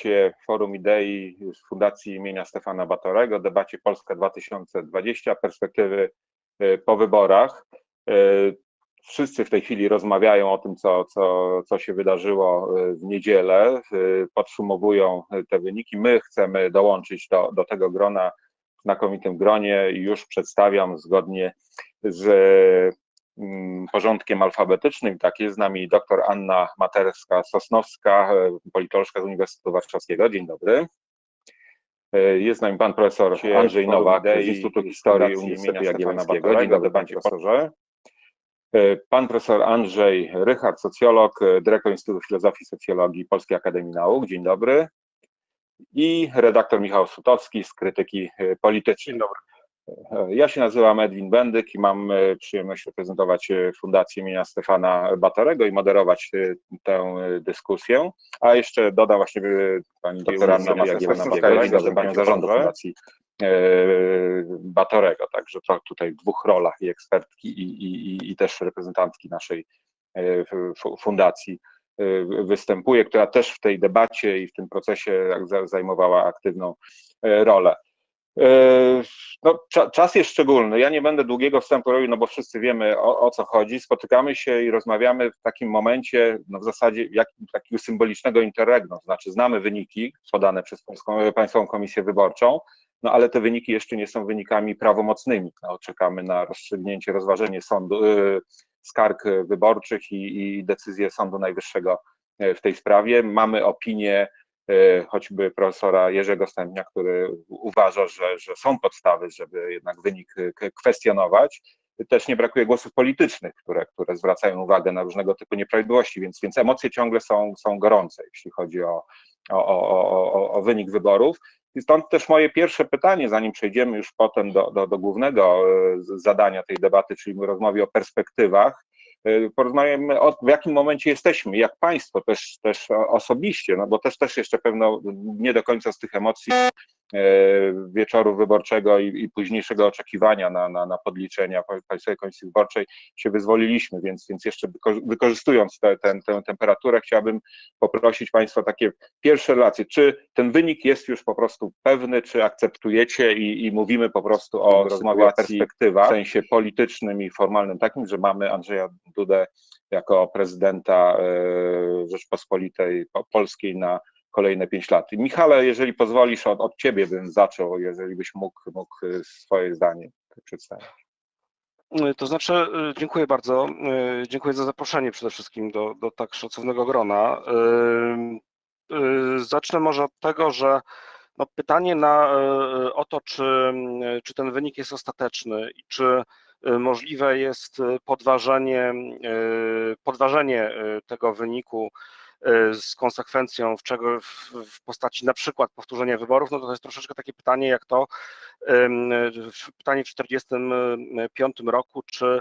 debacie Forum Idei z Fundacji imienia Stefana Batorego, debacie Polska 2020, perspektywy e, po wyborach. E, wszyscy w tej chwili rozmawiają o tym, co, co, co się wydarzyło e, w niedzielę, podsumowują te wyniki. My chcemy dołączyć do, do tego grona w znakomitym gronie i już przedstawiam zgodnie z porządkiem alfabetycznym. Tak jest z nami dr Anna Materska-Sosnowska, e, politolożka z Uniwersytetu Warszawskiego. Dzień dobry. E, jest z nami pan profesor Andrzej Nowak z Instytutu Historii Uniwersytetu Jagiellońskiego. Dzień dobry panie profesorze. E, pan profesor Andrzej Rychard, socjolog, dyrektor Instytutu Filozofii i Socjologii Polskiej Akademii Nauk. Dzień dobry. I redaktor Michał Sutowski z Krytyki Politycznej. Dzień dobry. Ja się nazywam Edwin Bendyk i mam e, przyjemność reprezentować e, Fundację imienia Stefana Batorego i moderować e, tę dyskusję. A jeszcze dodam właśnie pani doktor Anna Masterska, panią zarządu Fundacji Batorego, także trochę tutaj w dwóch rolach i ekspertki i, i, i też reprezentantki naszej fundacji występuje, która też w tej debacie i w tym procesie zajmowała aktywną rolę. E, no, czas jest szczególny. Ja nie będę długiego wstępu robił, no bo wszyscy wiemy o, o co chodzi. Spotykamy się i rozmawiamy w takim momencie, no w zasadzie jak, takiego symbolicznego interregnu, znaczy znamy wyniki podane przez Polską, Państwową Komisję Wyborczą, no ale te wyniki jeszcze nie są wynikami prawomocnymi. No, czekamy na rozstrzygnięcie, rozważenie sądu, y, skarg wyborczych i, i decyzję Sądu Najwyższego e, w tej sprawie. Mamy opinię E, choćby profesora Jerzego Stępnia, który uważa, że, że są podstawy, żeby jednak wynik kwestionować. Też nie brakuje głosów politycznych, które, które zwracają uwagę na różnego typu nieprawidłowości, więc, więc emocje ciągle są, są gorące, jeśli chodzi o, o, o, o, o wynik wyborów. I stąd też moje pierwsze pytanie, zanim przejdziemy już potem do, do, do głównego e, zadania tej debaty, czyli rozmowie o perspektywach, E, porozmawiamy o w jakim momencie jesteśmy, jak państwo też, też osobiście, no bo też, też jeszcze pewno nie do końca z tych emocji wieczoru wyborczego i, i późniejszego oczekiwania na, na, na podliczenia Państwowej Komisji Wyborczej się wyzwoliliśmy, więc, więc jeszcze wykorzystując tę te, te, temperaturę chciałbym poprosić Państwa takie pierwsze relacje, czy ten wynik jest już po prostu pewny, czy akceptujecie i, i mówimy po prostu o rozmowie perspektywa w sensie politycznym i formalnym takim, że mamy Andrzeja Dudę jako prezydenta e, Rzeczpospolitej Polskiej na kolejne pięć lat. Michale, jeżeli pozwolisz, od, od Ciebie bym zaczął, jeżeli byś mógł, mógł y, swoje zdanie przedstawić. Y, to znaczy, y, dziękuję bardzo. Dziękuję za zaproszenie przede wszystkim do, do tak szacownego grona. Zacznę może od tego, że no pytanie na, o to, czy, czy ten wynik jest ostateczny i czy możliwe jest podważenie, podważenie tego wyniku Y, z konsekwencją w, czego, w postaci na przykład powtórzenia wyborów, no to, to jest troszeczkę takie pytanie jak to, pytanie w 1945 roku, czy